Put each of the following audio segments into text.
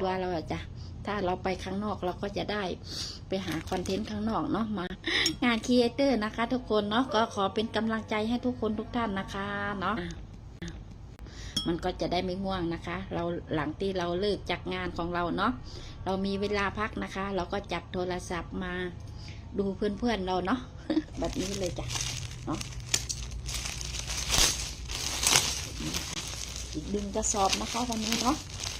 ตัวเราอะจ้ะถ้าเราไปข้างนอกเราก็จะได้ไปหาคอนเทนต์ข้างนอกเนาะมางานครีเอเตอร์นะคะ ทุกคนเนาะก็ขอเป็นกำลังใจให้ทุกคนทุกท่านนะคะเนาะอะอะมันก็จะได้ไม่ง่วงนะคะ เราหลังที่เราเลิกจากงานของเราเนาะเรามีเวลาพักนะคะ เราก็จับโทรศัพท์มาดูเพื่อนๆเราเนาะแบบนี้เลยจ้ะเนาะอีกดึงกระสอบนะคะวันนี้เนาะ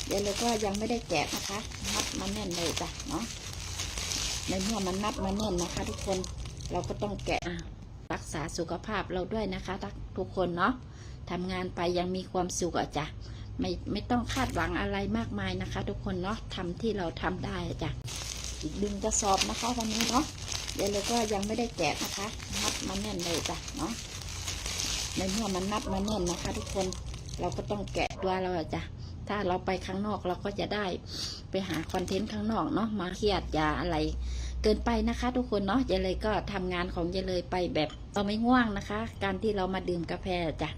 เดี๋ยวเราก็ยังไม่ได้แกะนะคะมัดมาแน่นเลยจ้ะเนาะในเมื่อมันนัดมาแน่นนะคะ ทุกคนเราก็ต้องแกะรักษาสุขภาพเราด้วยนะคะทุกคนเนาะทำงานไปยังมีความสุขอะจ้ะไม่ไม่ต้องคาดหวังอะไรมากมายนะคะ ทุกคนเนาะทำที่เราทำได้จ้ะอีกดึงกระสอบนะคะวันนี้เนาะเดี๋ยวเราก็ยังไม่ได้แกะนะคะมัดมาแน่นเลยจ้ะเนาะในเมื่อมันนัดมาแน่นนะคะ ทุกคนเราก็ต้องแกะตัวเราจ้ะ ถ้าเราไปข้างนอกเราก็จะได้ไปหาคอนเทนต์ข้างนอกเนาะมาเครียดอย่าอะไร เกินไปนะคะทุกคนเนาะอย่าเลยก็ทำงานของอย่าเลยไปแบบเราไม่ง่วงนะคะ การที่เรามาดื่มกาแฟจ้ะ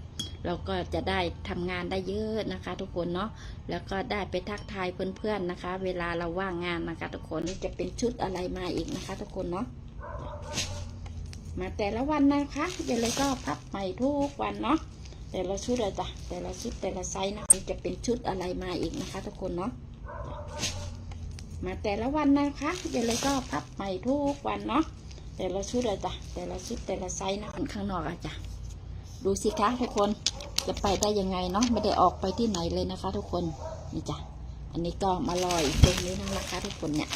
เราก็จะได้ทำงานได้เยอะนะคะ ทุกคนเนาะแล้วก็ได้ไปทักทายเพื่อนๆนะคะ เวลาเราว่างงานนะคะ ทุกคนจะเป็นชุดอะไรมาอีกนะคะ ทุกคนเนาะมาแต่ละวันนะคะอย่าเลยก็พับใหม่ทุกวันเนาะ แต่ละชุดเลยจ้ะแต่ละชุดแต่ละไซส์นะจะเป็นชุดอะไรมาอีกนะคะ ทุกคนเนาะมาแต่ละวันนะคะอย่าเลยก็พับใหม่ทุกวันเนาะแต่ละชุดเลยจ้ะแต่ละชุดแต่ละไซส์นะข้างนอกอะจ้ะดูสิคะทุกคนจะไปได้ยังไงเนาะไม่ได้ออกไปที่ไหนเลยนะคะ ทุกคนนี่จ้ะอันนี้ก็มาลอยตรงนี้นะคะ ทุกคนเนี่ย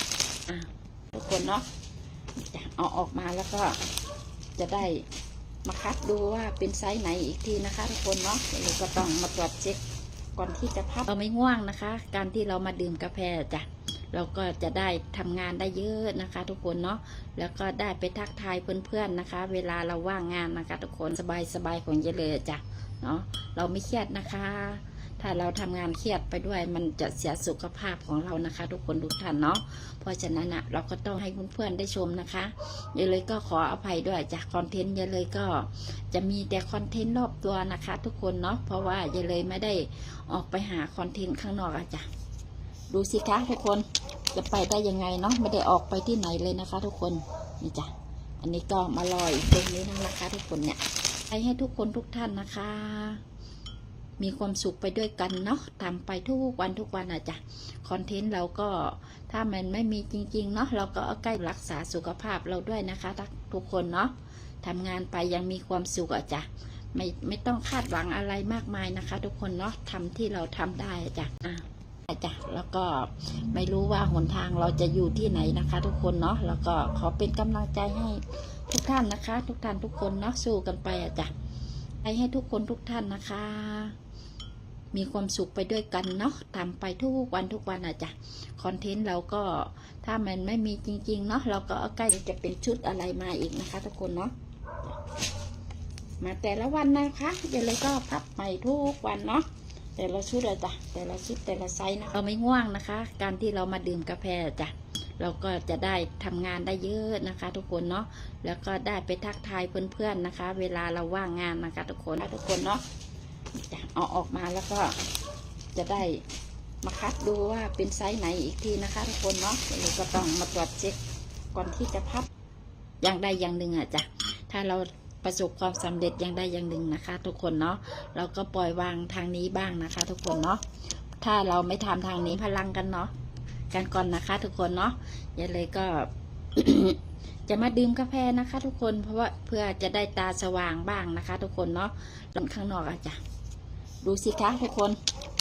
อะทุกคนเนาะจ้ะเอาออกมาแล้วก็จะได้ มาคัดดูว่าเป็นไซส์ไหนอีกทีนะคะทุกคนเนาะเราก็ต้องมาตรวจเช็คก่อนที่จะพับเราไม่ง่วงนะคะ การที่เรามาดื่มกาแฟจ้ะเราก็จะได้ทำงานได้เยอะนะคะ ทุกคนเนาะแล้วก็ได้ไปทักทายเพื่อนๆนะคะ เวลาเราว่างงานนะคะ ทุกคนสบายๆของเยเลยจ้ะเนาะเราไม่เครียดนะคะ ถ้าเราทำงานเครียดไปด้วย มันจะเสียสุขภาพของเรานะคะ ทุกคนทุกท่านเนาะเพราะฉะนั้นอะเราก็ต้องให้เพื่อนๆได้ชมนะคะเยเลยก็ขออภัยด้วยจากคอนเทนต์เยเลยก็จะมีแต่คอนเทนต์รอบตัวนะคะ ทุกคนเนาะเพราะว่าเยเลยไม่ได้ออกไปหาคอนเทนต์ข้างนอกอะจ้ะดูสิคะทุกคนจะไปได้ยังไงเนาะไม่ได้ออกไปที่ไหนเลยนะคะ ทุกคนนี่จ้ะอันนี้ก็มาลอยตรงนี้นะคะ ทุกคนเนี่ยไปให้ทุกคนทุกท่านนะคะ มีความสุขไปด้วยกันเนาะทำไปทุกวันทุกวันอะจ้ะคอนเทนต์เราก็ถ้ามันไม่มีจริง ๆ เนาะเราก็ใกล้รักษาสุขภาพเราด้วยนะคะทุกคนเนาะทำงานไปยังมีความสุขอะจ้ะไม่ไม่ต้องคาดหวังอะไรมากมายนะคะ ทุกคนเนาะทำที่เราทำได้อะจ้ะอะจ้ะแล้วก็ไม่รู้ว่าหนทางเราจะอยู่ที่ไหนนะคะ ทุกคนเนาะแล้วก็ขอเป็นกำลังใจให้ทุกท่านนะคะ ทุกท่านทุกคนเนาะสู้กันไปอะจ้ะไปให้ทุกคนทุกท่านนะคะ มีความสุขไปด้วยกันเนาะทำไปทุกวันทุกวันอะจ้ะคอนเทนต์เราก็ถ้ามันไม่มีจริงๆเนาะเราก็ใกล้จะเป็นชุดอะไรมาอีกนะคะทุกคนเนาะมาแต่ละวันนะคะอย่าเลยก็พับใหม่ทุกวันเนาะแต่ละชุดเลยจ้ะแต่ละชุดแต่ละไซส์นะเราไม่ง่วงนะคะ การที่เรามาดื่มกาแฟจ้ะเราก็จะได้ทำงานได้เยอะนะคะ ทุกคนเนาะแล้วก็ได้ไปทักทายเพื่อนๆนะคะ เวลาเราว่างงานนะคะ ทุกคนทุกคนเนาะจ้ะ เอาออกมาแล้วก็จะได้มาคัดดูว่าเป็นไซส์ไหนอีกทีนะคะทุกคนเนาะเราก็ต้องมาตรวจเช็คก่อนที่จะพับอย่างใดอย่างหนึ่งอะจ้ะถ้าเราประสบความสำเร็จอย่างใดอย่างหนึ่งนะคะ ทุกคนเนาะเราก็ปล่อยวางทางนี้บ้างนะคะ ทุกคนเนาะถ้าเราไม่ทำทางนี้พลังกันเนาะกันก่อนนะคะ ทุกคนเนาะอย่าเลยก็จะมาดื่มกาแฟนะคะ ทุกคนเพราะว่าเพื่อจะได้ตาสว่างบ้างนะคะ ทุกคนเนาะตอนข้างนอกอะจ้ะ ดูสิคะทุกคน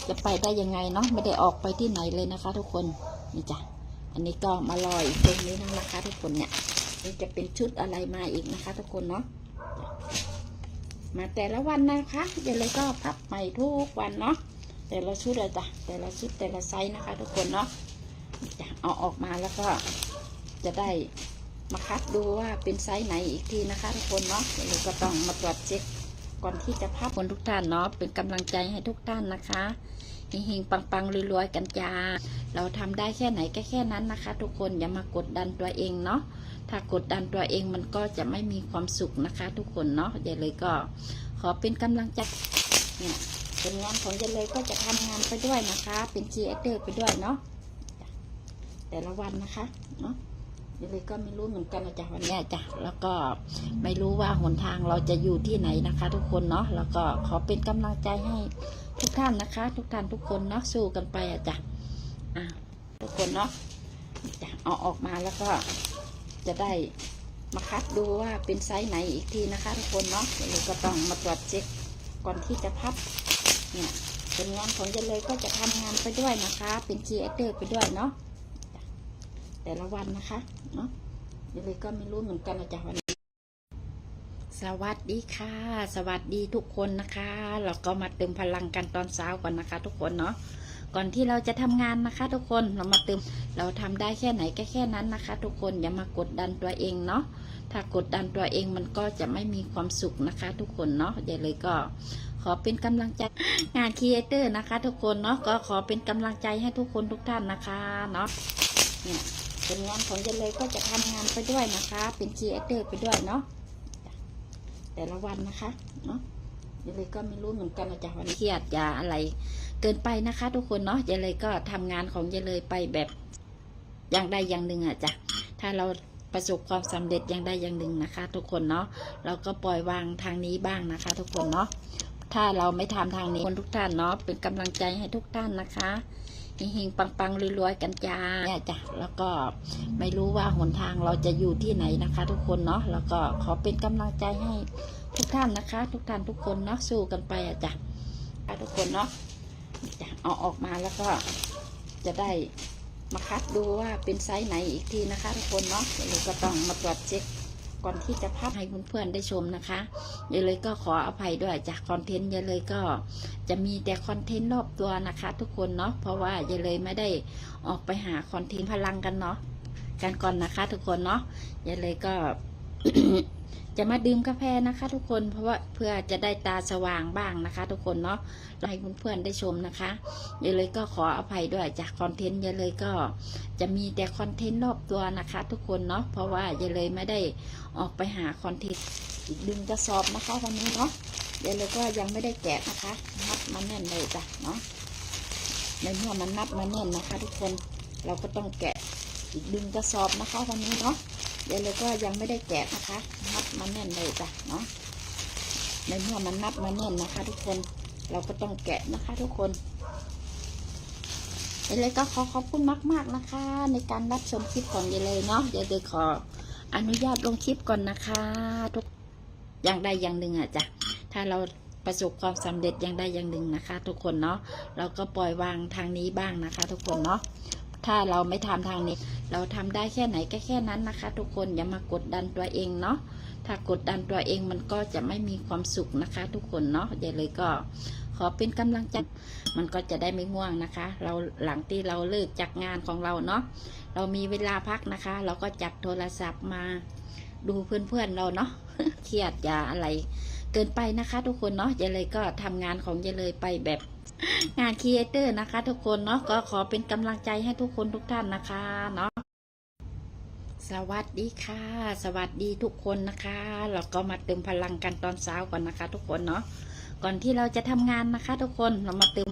จะไปได้ยังไงเนาะไม่ได้ออกไปที่ไหนเลยนะคะ ทุกคนนี่จ้ะอันนี้ก็มาลอยตรงนี้นะคะ ทุกคนเนี่ยนี่จะเป็นชุดอะไรมาอีกนะคะ ทุกคนเนาะมาแต่ละวันนะคะอย่าเลยก็พับใหม่ทุกวันเนาะแต่ละชุดเลยจ้ะแต่ละชุดแต่ละไซส์นะคะ ทุกคนเนาะจะเอาออกมาแล้วก็จะได้มาคัดดูว่าเป็นไซส์ไหนอีกทีนะคะ ทุกคนเนาะเราก็ต้องมาตรวจเช็ค ก่อนที่จะพับคนทุกท่านเนาะเป็นกำลังใจให้ทุกท่านนะคะเฮงๆปังๆรวยๆกันจ้าเราทำได้แค่ไหนก็แค่นั้นนะคะ ทุกคนอย่ามากดดันตัวเองเนาะถ้ากดดันตัวเองมันก็จะไม่มีความสุขนะคะ ทุกคนเนาะอย่าเลยก็ ขอเป็นกำลังใจเนี่ยผลงานของยายเลยก็จะทำงานไปด้วยนะคะ เป็นจีเอเตอร์ไปด้วยเนาะแต่ละวันนะคะเนาะ เดี๋ยวเลยก็ไม่รู้เหมือนกันนะจ๊ะวันนี้จ้ะแล้วก็ไม่รู้ว่าหนทางเราจะอยู่ที่ไหนนะคะ ทุกคนเนาะแล้วก็ขอเป็นกำลังใจให้ทุกท่านนะคะ ทุกท่านทุกคนเนาะสู้กันไปอะจ้ะอะทุกคนเนาะจะเอาออกมาแล้วก็จะได้มาคัดดูว่าเป็นไซส์ไหนอีกทีนะคะ ทุกคนเนาะเลยก็ต้องมาตรวจเช็คก่อนที่จะพับเนี่ยผลงานของเจเลยก็จะทำงานไปด้วยนะคะ เป็นคีเอเตอร์ไปด้วยเนาะ แต่ละวันนะคะเนาะเจเลยก็ไม่รู้เหมือนกันนะจ๊ะวันนี้สวัสดีค่ะ สวัสดีทุกคนนะคะ เราก็มาเติมพลังกันตอนเช้าก่อนนะคะ ทุกคนเนาะก่อนที่เราจะทำงานนะคะ ทุกคนเรามาเติมเราทำได้แค่ไหนก็แค่นั้นนะคะ ทุกคนอย่ามากดดันตัวเองเนาะถ้ากดดันตัวเองมันก็จะไม่มีความสุขนะคะ ทุกคนเนาะเดี๋ยวเลยก็ขอเป็นกำลังใจงานครีเอเตอร์นะคะ ทุกคนเนาะก็ขอเป็นกำลังใจให้ทุกคนทุกท่านนะคะเนาะเนี่ย ผลงานของเจเลยก็จะทำงานไปด้วยนะคะ เป็นครีเอเตอร์ไปด้วยเนาะแต่ละวันนะคะเนาะเจเลยก็ไม่รู้เหมือนกันนะจ๊ะวันเครียดอย่าอะไรเกินไปนะคะ ทุกคนเนาะเจเลยก็ทำงานของเจเลยไปแบบอย่างใดอย่างหนึ่งอะจ้ะถ้าเราประสบความสำเร็จอย่างใดอย่างหนึ่งนะคะ ทุกคนเนาะเราก็ปล่อยวางทางนี้บ้างนะคะ ทุกคนเนาะถ้าเราไม่ทำทางนี้คนทุกท่านเนาะเป็นกำลังใจให้ทุกท่านนะคะ เฮงๆปังๆรวยๆกันจ้าเนี่ยจ้ะแล้วก็ไม่รู้ว่าหนทางเราจะอยู่ที่ไหนนะคะ ทุกคนเนาะแล้วก็ขอเป็นกำลังใจให้ทุกท่านนะคะ ทุกท่านทุกคนเนาะสู้กันไปอะจ้ะทุกคนเนาะจะเอาออกมาแล้วก็จะได้มาคัดดูว่าเป็นไซส์ไหนอีกทีนะคะ ทุกคนเนาะเราก็ต้องมาตรวจเช็ค ก่อนที่จะพับให้เพื่อนๆได้ชมนะคะเยเลยก็ขออภัยด้วยจากคอนเทนต์เยเลยก็จะมีแต่คอนเทนต์รอบตัวนะคะ ทุกคนเนาะเพราะว่าเยเลยไม่ได้ออกไปหาคอนเทนต์พลังกันเนาะกันก่อนนะคะ ทุกคนเนาะเยเลยก็ จะมาดื่มกาแฟนะคะ ทุกคนเพราะว่าเพื่อจะได้ตาสว่างบ้างนะคะ ทุกคนเนาะให้เพื่อนๆได้ชมนะคะเดี๋ยวเลยก็ขออภัยด้วยจากคอนเทนต์เดี๋ยวเลยก็จะมีแต่คอนเทนต์รอบตัวนะคะ ทุกคนเนาะเพราะว่าเดี๋ยวเลยไม่ได้ออกไปหาคอนเทนต์อีกดึงกระสอบนะคะวันนี้เนาะเดี๋ยวเราก็ยังไม่ได้แกะนะคะนับมาแน่นเลยจ้ะเนาะในเมื่อมันนับมาแน่นนะคะ ทุกคนเราก็ต้องแกะอีกดึงกระสอบนะคะวันนี้เนาะ เดี๋ยวเราก็ยังไม่ได้แกะนะคะนับมาแน่นเลยจ้ะเนาะในเมื่อมันนับมาแน่นนะคะ ทุกคนเราก็ต้องแกะนะคะ ทุกคนเดี๋ยวเลยก็ขอขอบคุณมาก ๆนะคะ ในการรับชมคลิปของเยายเลยเนาะเดี๋ยวเลยขออนุญาตลงคลิปก่อนนะคะ ทุกอย่างใดอย่างหนึ่งอะจ้ะถ้าเราประสบความสำเร็จอย่างใดอย่างหนึ่งนะคะ ทุกคนเนาะเราก็ปล่อยวางทางนี้บ้างนะคะ ทุกคนเนาะ ถ้าเราไม่ทำทางนี้ เราทำได้แค่ไหนก็แค่นั้นนะคะ ทุกคนอย่ามากดดันตัวเองเนาะถ้ากดดันตัวเองมันก็จะไม่มีความสุขนะคะ ทุกคนเนาะอย่าเลยก็ขอเป็นกำลังใจมันก็จะได้ไม่ง่วงนะคะ เราหลังที่เราเลิกจากงานของเราเนาะเรามีเวลาพักนะคะ เราก็จับโทรศัพท์มาดูเพื่อนๆเราเนาะเครียดอย่าอะไรเกินไปนะคะ ทุกคนเนาะอย่าเลยก็ทำงานของอย่าเลยไปแบบ งานครีเอเตอร์นะคะ ทุกคนเนาะก็ขอเป็นกำลังใจให้ทุกคนทุกท่านนะคะเนาะสวัสดีค่ะ สวัสดีทุกคนนะคะ เราก็มาเติมพลังกันตอนเช้าก่อนนะคะ ทุกคนเนาะก่อนที่เราจะทำงานนะคะ ทุกคนเรามาเติม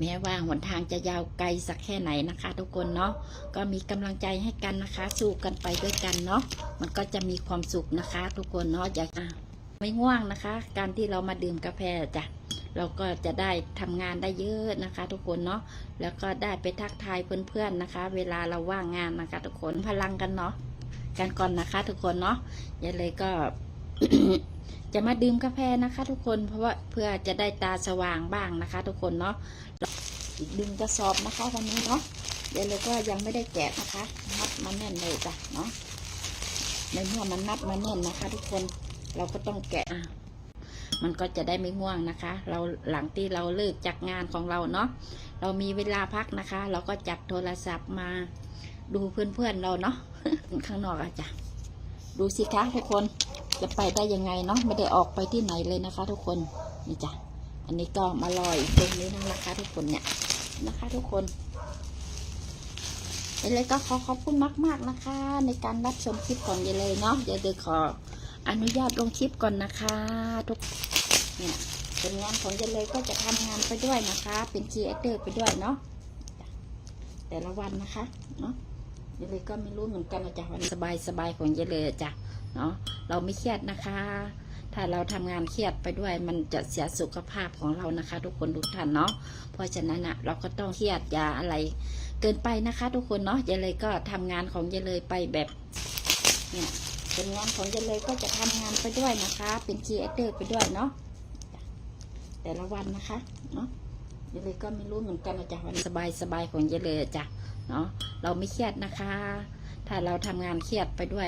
แม้ว่าหนทางจะยาวไกลสักแค่ไหนนะคะ ทุกคนเนาะก็มีกำลังใจให้กันนะคะ สู้กันไปด้วยกันเนาะมันก็จะมีความสุขนะคะ ทุกคนเนาะอย่าอะไม่ง่วงนะคะ การที่เรามาดื่มกาแฟจ้ะ เราก็จะได้ทำงานได้เยอะนะคะ ทุกคนเนาะแล้วก็ได้ไปทักทายเพื่อนๆนะคะ เวลาเราว่างงานนะคะ ทุกคนพลังกันเนาะกันก่อนนะคะ ทุกคนเนาะอย่าเลยก็จะมาดื่มกาแฟนะคะ ทุกคนเพราะว่าเพื่อจะได้ตาสว่างบ้างนะคะ ทุกคนเนาะอีกดึงกระสอบนะคะวันนี้เนาะเดี๋ยวเราก็ยังไม่ได้แกะนะคะนับมาแน่นเลยจ้ะเนาะในเมื่อมันนับมาแน่นนะคะ ทุกคนเราก็ต้องแกะ มันก็จะได้ไม่ง่วงนะคะ เราหลังที่เราเลิกจากงานของเราเนาะเรามีเวลาพักนะคะ เราก็จับโทรศัพท์มาดูเพื่อนๆเราเนาะข้างนอกอะจ้ะดูสิคะทุกคนจะไปได้ยังไงเนาะไม่ได้ออกไปที่ไหนเลยนะคะ ทุกคนนี่จ้ะอันนี้ก็มาลอยตรงนี้นะคะ ทุกคนเนี่ยนะคะ ทุกคนเดี๋ยเลยก็ขอขอบคุณมาก ๆนะคะ ในการรับชมคลิปของเยายเลยเนาะเยเลยขอ อนุญาตลงคลิปก่อนนะคะ ทุกเนี่ยผลงานของเยายเลยก็จะทำงานไปด้วยนะคะ เป็นครีเอเตอร์ไปด้วยเนาะแต่ละวันนะคะเนาะยายเลยก็ไม่รู้เหมือนกันนะจ๊ะวันสบายสบายของยายเลยจ้ะเนาะเราไม่เครียดนะคะ ถ้าเราทำงานเครียดไปด้วย มันจะเสียสุขภาพของเรานะคะ ทุกคนทุกท่านเนาะเพราะฉะนั้นอะเราก็ต้องเครียดอยาอะไร เกินไปนะคะ ทุกคนเนาะยายเลยก็ทำงานของยายเลยไปแบบเนี่ย เป็นงานของยันเลยก็จะทำงานไปด้วยนะคะ เป็นครีเอเตอร์ไปด้วยเนาะแต่ละวันนะคะเนาะยันเลยก็ไม่รู้เหมือนกันนะจ๊ะวันสบายสบายของยันเลยจ้ะเนาะเราไม่เครียดนะคะ ถ้าเราทำงานเครียดไปด้วย